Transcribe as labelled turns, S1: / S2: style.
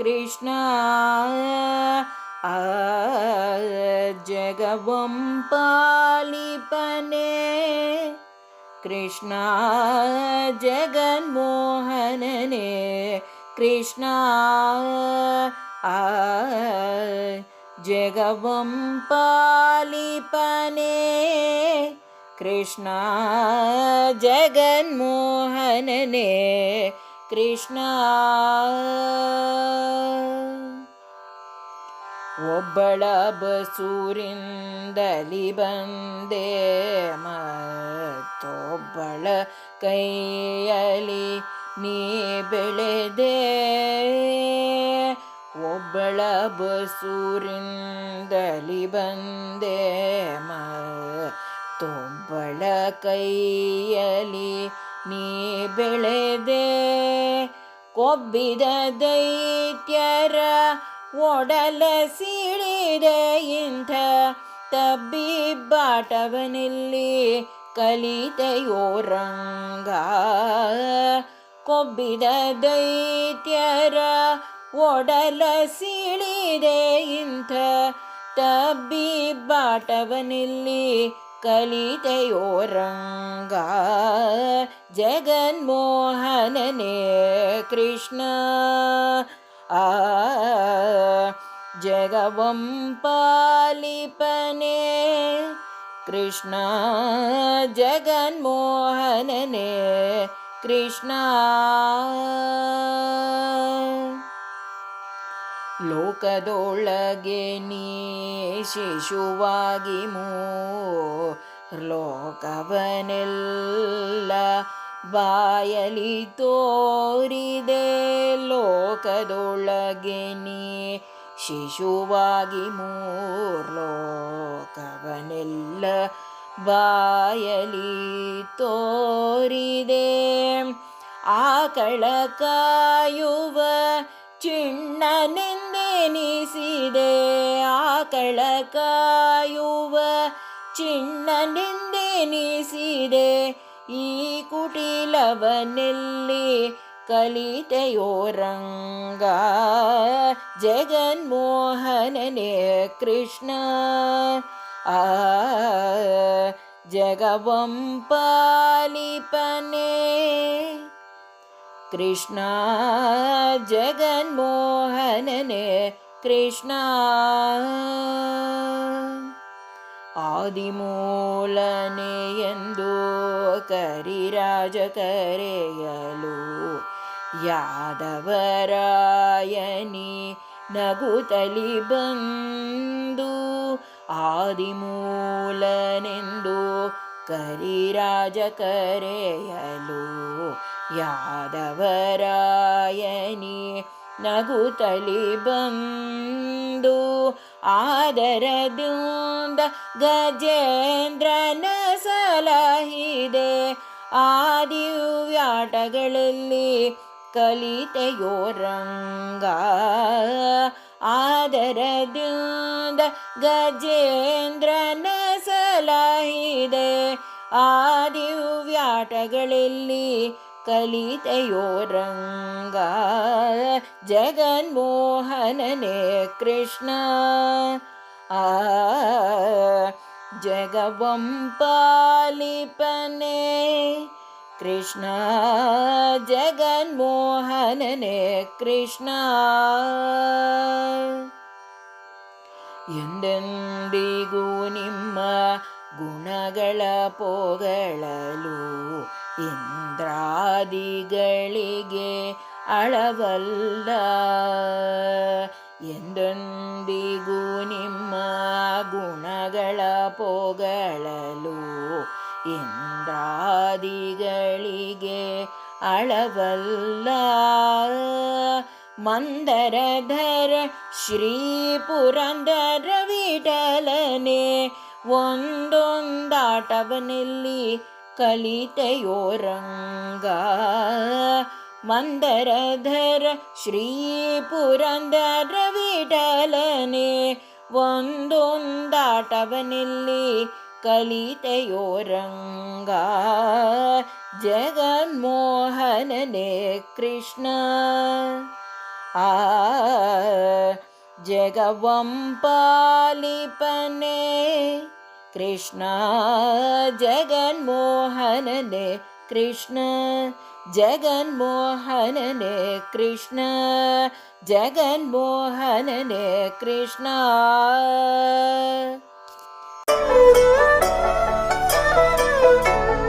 S1: कृष्ण जगवं पालिपने कृष्ण जगन्मोहनने कृष्ण जगवं पालिपने कृष्ण जगन्मोहनने ಕೃಷ್ಣ. ಒಬ್ಬಳ ಬಸೂರಿಂದಲಿ ಬಂದೆ ಮತ್ತೊಬ್ಬಳ ಕೈಯಲಿ ನೀ ಬೆಳೆದೆ. ಒಬ್ಬಳ ಬಸೂರಿಂದಲಿ ಬಂದೆ ಮತ್ತೊಬ್ಬಳ ಕೈಯಲ್ಲಿ ನೀ ಬೆಳೆದೆ ಕೊಬ್ಬಿದ ದೈತ್ಯರ ಒಡಲ ಸಿಡಿದೆ ಇಂಥ ತಬ್ಬಿಬ್ಬಾಟವನಿಲ್ಲಿ ಕಲಿತೆಯೋ ರಂಗ ಕೊಬ್ಬಿದ ದೈತ್ಯರ ಒಡಲ ಸಿಳಿದೆ ಇಂಥ ತಬ್ಬಿಬ್ಬಾಟವನಲ್ಲಿ कलितयोरङ्गा जगन्मोहनने कृष्ण। आ जगवं पालिपने कृष्ण जगन्मोहनने कृष्णा। ಲೋಕದೊಳಗೆ ನೀ ಶಿಶುವಾಗಿ ಲೋಕವನೆಲ್ಲ ಬಾಯಲಿ ತೋರಿದೆ ಲೋಕದೊಳಗೆ ನೀ ಶಿಶುವಾಗಿ ಮೂರ್ಲೋಕವನೆಲ್ಲ ಬಾಯಲಿ ತೋರಿದೆ. ಆಕಳ ಕಾಯುವ ಚಿಣ್ಣನೆಂದೆನಿಸಿದೆ ಆಕಳ ಕಾಯುವ ಚಿಣ್ಣನೆಂದೆನಿಸಿದೆ ಈ ಕುಟಿಲವನೆಲ್ಲಿ ಕಲಿತೆಯೋರಂಗ ಜಗನ್ಮೋಹನನೇ ಕೃಷ್ಣ ಆ ಜಗವಂಪಾಲಿಪನೆ ಕೃಷ್ಣ ಜಗನ್ಮೋಹನನೇ ಕೃಷ್ಣ ಆದಿಮೂಲನೆ ಎಂದು ಕರಿರಾಜ ಕರೆಯಲು ಯಾದವರಾಯನಿ ನಗುತ್ತಲಿ ಬಂದು ಆದಿಮೂಲನೆಂದು ಕರಿರಾಜ ಕರೆಯಲು ಯಾದವರಾಯನಿ ನಗುತ್ತಲಿ ಬಂದು ಆದರದಿಂದ ಗಜೇಂದ್ರನ ಸಲಹಿದೆ. ಆದಿವ್ಯಾಟಗಳಲ್ಲಿ ಕಲಿತೆಯೋರಂಗ ಆದರದಿಂದ ಗಜೇಂದ್ರನ ಸಲಹಿದೆ. ಆದಿವ್ಯಾಟಗಳಲ್ಲಿ ಕಲಿತೆಯೋರಂಗ ಜಗನ್ಮೋಹನನೇ ಕೃಷ್ಣ ಆ ಜಗವಂಪಾಲಿಪನೆ ಕೃಷ್ಣ ಜಗನ್ಮೋಹನನೇ ಕೃಷ್ಣ ಎಂದೆಂದಿಗೂ ನಿಮ್ಮ ಗುಣಗಳ ಪೊಗಳಲು ಇಂದ್ರಾದಿಗಳಿಗೆ ಅಳವಲ್ಲ. ಎಂದೊಂದಿಗೂ ನಿಮ್ಮ ಗುಣಗಳ ಪೋಗಳಲು ಇಂದ್ರಾದಿಗಳಿಗೆ ಅಳವಲ್ಲ. ಮಂದರಧರ ಶ್ರೀ ಪುರಂದರ ವಿಠಲನೆ ಒಂದೊಂದಾಟವನಲ್ಲಿ ಕಲಿತೆಯೋರಂಗ ಮಂದರಧರ ಶ್ರೀ ಪುರಂದರ ವಿಠಲನೆ ಒಂದೊಂದಾಟವನಲ್ಲಿ ಕಲಿತೆಯೋರಂಗ ಜಗನ್ಮೋಹನನೇ ಕೃಷ್ಣ ಆ ಜಗವಂಪಾಲಿಪನೆ कृष्ण जगन्मोहनने कृष्ण जगन्मोहनने कृष्ण जगन्मोहनने कृष्ण Thank you.